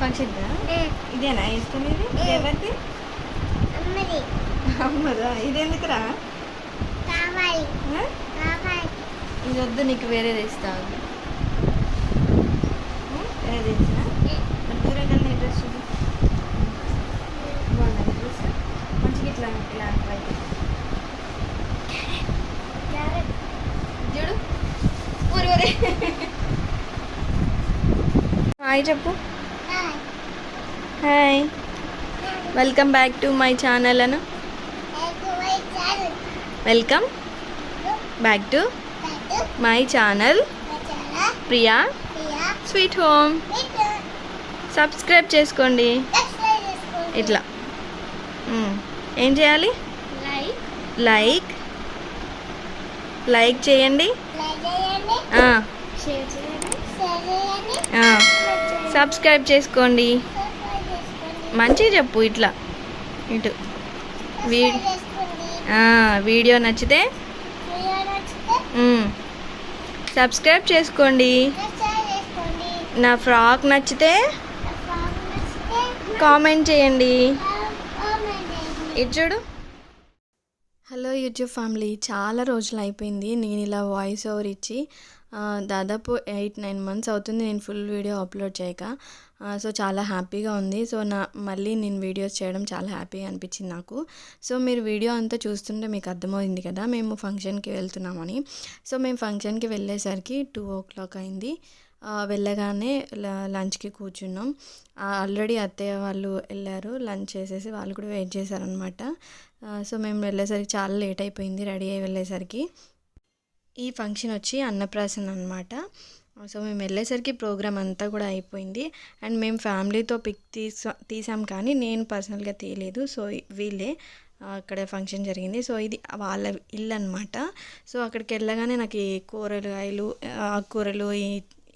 Function ఇదేనా? ఇష్టం ఇది? ఎవరిది? అమ్మది. అమ్మదా? ఇది వద్దు నీకు వేరేది ఇస్తాను వేరేది ఇచ్చినా దూరంగా డ్రెస్ బాగుందా డ్రెస్? మంచిగా ఇట్లా ఇలా చూడు. ఊరి ఊరి హాయ్ చెప్పు. Hi welcome back to my channel Anu welcome back to my channel Priya sweet home subscribe చేసుకోండి. ఇట్లా. మ్మ్. ఏం చేయాలి? లైక్ లైక్ చేయండి. ఆ, ఆ. సబ్స్క్రైబ్ చేసుకోండి. మంచిగా చెప్పు ఇట్లా. ఇటు. వీ వీడియో నచ్చితే సబ్స్క్రైబ్ చేసుకోండి. నా ఫ్రాక్ నచ్చితే కామెంట్ చేయండి. ఇటు చూడు. హలో యూట్యూబ్ ఫ్యామిలీ చాలా రోజులు అయిపోయింది. నేను ఇలా వాయిస్ ఓవర్ ఇచ్చి దాదాపు ఎయిట్ నైన్ మంత్స్ అవుతుంది నేను ఫుల్ వీడియో అప్లోడ్ చేయక. సో చాలా హ్యాపీగా ఉంది. సో నా మళ్ళీ నేను వీడియోస్ చేయడం చాలా హ్యాపీగా అనిపించింది నాకు. సో మీరు వీడియో అంతా చూస్తుంటే మీకు అర్థమైంది కదా మేము ఫంక్షన్కి వెళ్తున్నామని. సో మేము ఫంక్షన్కి వెళ్ళేసరికి టూ ఓ క్లాక్ అయింది. వెళ్ళగానే లంచ్కి కూర్చున్నాం. ఆల్రెడీ అత్తయ్య వాళ్ళు వెళ్ళారు. లంచ్ చేసేసి వాళ్ళు కూడా వెయిట్ చేశారనమాట సో మేము వెళ్ళేసరికి చాలా లేట్ అయిపోయింది రెడీ అయ్యి వెళ్ళేసరికి. ఈ ఫంక్షన్ వచ్చి అన్నప్రాసన అనమాట సో మేము వెళ్ళేసరికి ప్రోగ్రామ్ అంతా కూడా అయిపోయింది. అండ్ మేము ఫ్యామిలీతో పిక్ తీసా తీసాం కానీ నేను పర్సనల్గా తీయలేదు. సో వీళ్ళే అక్కడ ఫంక్షన్ జరిగింది. సో ఇది వాళ్ళ ఇల్లు అనమాట సో అక్కడికి వెళ్ళగానే నాకు ఈ కూరగాయలు ఆకుకూరలు ఈ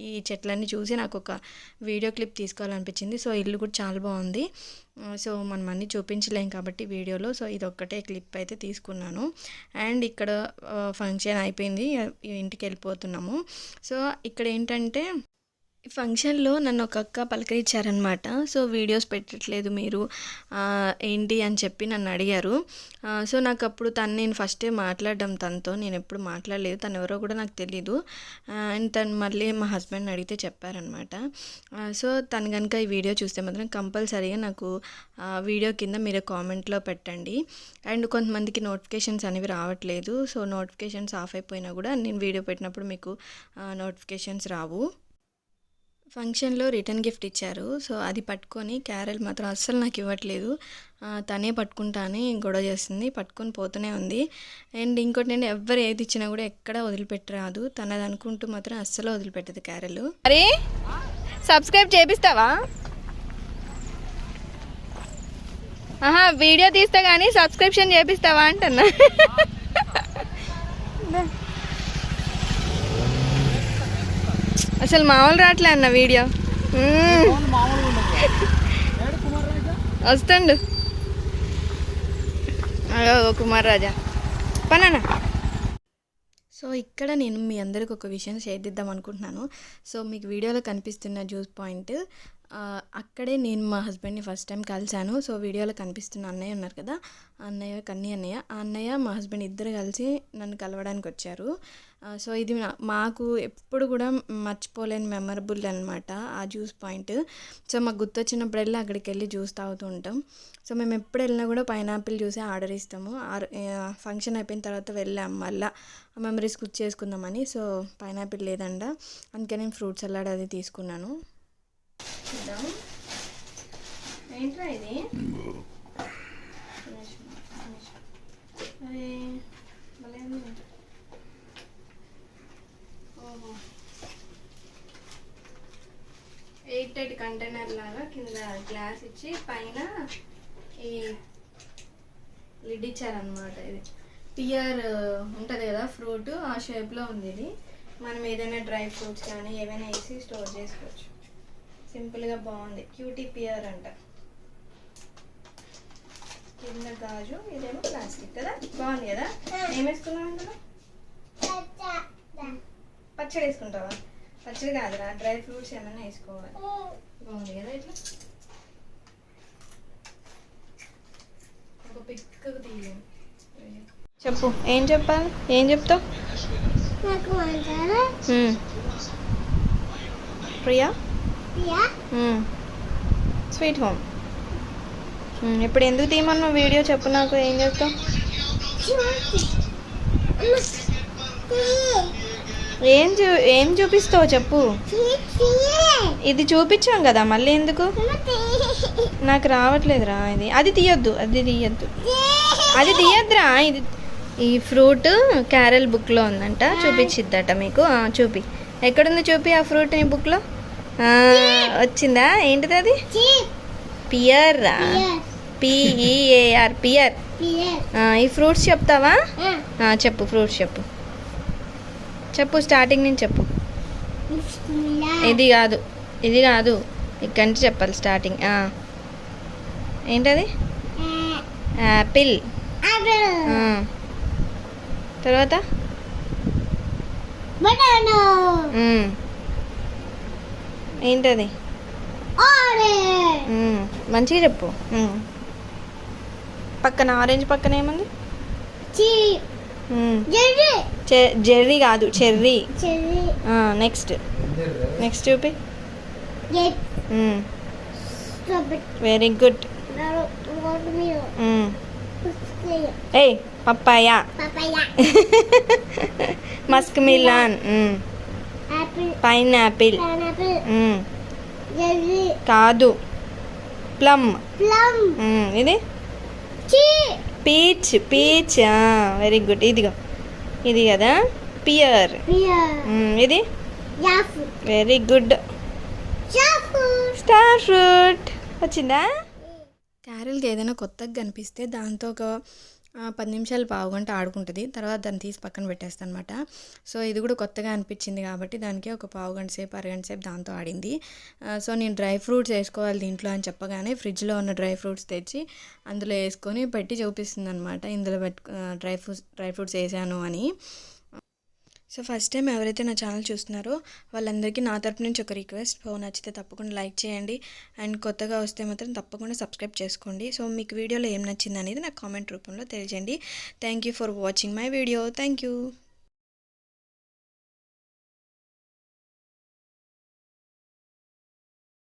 ఈ చెట్లన్నీ చూసి నాకు ఒక వీడియో క్లిప్ తీసుకోవాలనిపించింది. సో ఇల్లు కూడా చాలా బాగుంది. సో మనం అన్నీ చూపించలేం కాబట్టి వీడియోలో. సో ఇది ఒక్కటే క్లిప్ అయితే తీసుకున్నాను. అండ్ ఇక్కడ ఫంక్షన్ అయిపోయింది. ఇంటికి వెళ్ళిపోతున్నాము. సో ఇక్కడ ఏంటంటే ఫంక్షన్లో నన్ను ఒక అక్క పలకరించారనమాట సో వీడియోస్ పెట్టట్లేదు మీరు. ఏంటి అని చెప్పి నన్ను అడిగారు సో నాకు అప్పుడు తను నేను ఫస్టే మాట్లాడడం తనతో. నేను ఎప్పుడు మాట్లాడలేదు. తను ఎవరో కూడా నాకు తెలీదు. అండ్ తను మళ్ళీ మా హస్బెండ్ అడిగితే చెప్పారనమాట సో తను కనుక ఈ వీడియో చూస్తే మాత్రం కంపల్సరీగా నాకు వీడియో కింద మీరు కామెంట్లో పెట్టండి. అండ్ కొంతమందికి నోటిఫికేషన్స్ అనేవి రావట్లేదు. సో నోటిఫికేషన్స్ ఆఫ్ అయిపోయినా కూడా నేను వీడియో పెట్టినప్పుడు మీకు నోటిఫికేషన్స్ రావు. ఫంక్షన్లో రిటర్న్ గిఫ్ట్ ఇచ్చారు. సో అది పట్టుకొని క్యారెల్ మాత్రం అస్సలు నాకు ఇవ్వట్లేదు. తనే పట్టుకుంటానే గొడవ చేస్తుంది. పట్టుకొని పోతూనే ఉంది. అండ్ ఇంకోటి నేను ఎవరు ఏది ఇచ్చినా కూడా ఎక్కడ వదిలిపెట్టరాదు. తనది అనుకుంటూ మాత్రం అస్సలు వదిలిపెట్టదు క్యారెల్. అరే సబ్స్క్రైబ్ చేపిస్తావా? ఆహా వీడియో తీస్తా కానీ సబ్స్క్రిప్షన్ చేపిస్తావా అంటున్నా. అసలు మామూలు రావట్లే అన్న వీడియో. మ్మ్. వస్తుండు. అగో కుమార్ రాజా. పనానా సో ఇక్కడ నేను మీ అందరికి ఒక విషయం షేర్ చేద్దాం అనుకుంటున్నాను. సో మీకు వీడియోలో కనిపిస్తున్న జ్యూస్ పాయింట్ అక్కడే నేను మా హస్బెండ్ని ఫస్ట్ టైం కలిశాను. సో వీడియోలో కనిపిస్తున్న అన్నయ్య ఉన్నారు కదా ఆ అన్నయ్య కన్నీ అన్నయ్య. ఆ అన్నయ్య మా హస్బెండ్ ఇద్దరు కలిసి నన్ను కలవడానికి వచ్చారు. సో ఇది మాకు ఎప్పుడు కూడా మర్చిపోలేని మెమరబుల్ అనమాట ఆ జ్యూస్ పాయింట్. సో మాకు గుర్తొచ్చినప్పుడల్లా అక్కడికి వెళ్ళి జ్యూస్ తాగుతూ ఉంటాం. సో మేము ఎప్పుడు వెళ్ళినా కూడా పైనాపిల్ జ్యూసే ఆర్డర్ ఇస్తాము. ఆర్ ఫంక్షన్ అయిపోయిన తర్వాత వెళ్ళాం మళ్ళీ మెమరీస్ గుర్తు చేసుకుందామని. సో పైనాపిల్ లేదంట. అందుకే నేను ఫ్రూట్ సలాడ్ అది తీసుకున్నాను. చూద్దాం ఏంట్రా ఇది అరే భలే ఉంది. ఓహో ఎయిట్ ఎయిట్ కంటైనర్ లాగా కింద గ్లాస్ ఇచ్చి పైన ఈ లిడ్ ఇచ్చారనమాట ఇది. పియర్ ఉంటుంది కదా ఫ్రూట్ ఆ షేప్లో ఉంది ఇది. మనం ఏదైనా డ్రై ఫ్రూట్స్ కానీ ఏవైనా వేసి స్టోర్ చేసుకోవచ్చు. సింపుల్గా బాగుంది. క్యూటీ పియర్ అంట. కింద గాజు ఇదేమో ప్లాస్టిక్ కదా? బాగుంది కదా? ఏం అందులో? పచ్చడి వేసుకుంటావా? పచ్చడి కాదురా డ్రై ఫ్రూట్స్ ఏమైనా వేసుకోవాలి. బాగుంది కదా ఇట్లా? ఒక పిక్ తీయం. చెప్పు ఏం చెప్పాలి? ఏం చెప్తావు. ప్రియా? Sweet home. ఇప్పుడు ఎందుకు తీయమన్నావు వీడియో? చెప్పు నాకు ఏం చెప్తావు? ఏం చూ ఏం చూపిస్తావు చెప్పు. ఇది చూపించాం కదా మళ్ళీ ఎందుకు? నాకు రావట్లేదురా ఇది. అది తీయొద్దు అది తీయొద్దు. అది తీయద్దురా ఇది. ఈ ఫ్రూట్ క్యారెల్ బుక్లో ఉందంట చూపించిద్దట మీకు. చూపి. ఎక్కడుంది చూపి ఆ ఫ్రూట్ నీ బుక్లో? వచ్చిందా? ఏంటిది అది? Pear P E A R pear. ఈ ఫ్రూట్స్ చెప్తావా? చెప్పు ఫ్రూట్స్ చెప్పు. చెప్పు స్టార్టింగ్ నుంచి చెప్పు. ఇది కాదు ఇది కాదు. ఇక్కడి నుంచి చెప్పాలి స్టార్టింగ్. ఏంటది? యాపిల్. తర్వాత. ఏంటది. మంచిగా చెప్పు. పక్కన ఆరెంజ్ పక్కన ఏముంది. జెర్రీ చె- జెర్రీ కాదు చెర్రీ. చెర్రీ. నెక్స్ట్ నెక్స్ట్ చూపి. వెరీ గుడ్ ఏయ్ papaya. Papaya musk melon apple pineapple pineapple jerry కాదు. ప్లమ్ ప్లమ్ ఇది? చీ పీచ్ పీచ్ వెరీ గుడ్ ఇదిగో. ఇది కదా? పియర్ ఇది? వెరీ గుడ్ స్టార్ ఫ్రూట్ వచ్చిందా? క్యారెల్కి ఏదైనా కొత్తగా కనిపిస్తే దాంతో ఒక పది నిమిషాలు పావు గంట ఆడుకుంటుంది. తర్వాత దాన్ని తీసి పక్కన పెట్టేస్తాను అనమాట సో ఇది కూడా కొత్తగా అనిపించింది కాబట్టి దానికి ఒక పావు గంట సేపు అరగంట సేపు దాంతో ఆడింది. సో నేను డ్రై ఫ్రూట్స్ వేసుకోవాలి దీంట్లో అని చెప్పగానే ఫ్రిడ్జ్లో ఉన్న డ్రై ఫ్రూట్స్ తెచ్చి అందులో వేసుకొని పెట్టి చూపిస్తుంది అనమాట ఇందులో పెట్టు డ్రై ఫ్రూట్స్ డ్రై ఫ్రూట్స్ వేసాను అని. సో ఫస్ట్ టైం ఎవరైతే నా ఛానల్ చూస్తున్నారో వాళ్ళందరికీ నా తరపు నుంచి ఒక రిక్వెస్ట్. ఫోన్ నచ్చితే తప్పకుండా లైక్ చేయండి. అండ్ కొత్తగా వస్తే మాత్రం తప్పకుండా సబ్స్క్రైబ్ చేసుకోండి. సో మీకు వీడియోలో ఏం నచ్చింది అనేది నాకు కామెంట్ రూపంలో తెలియజేయండి. Thank you for watching my video. Thank you.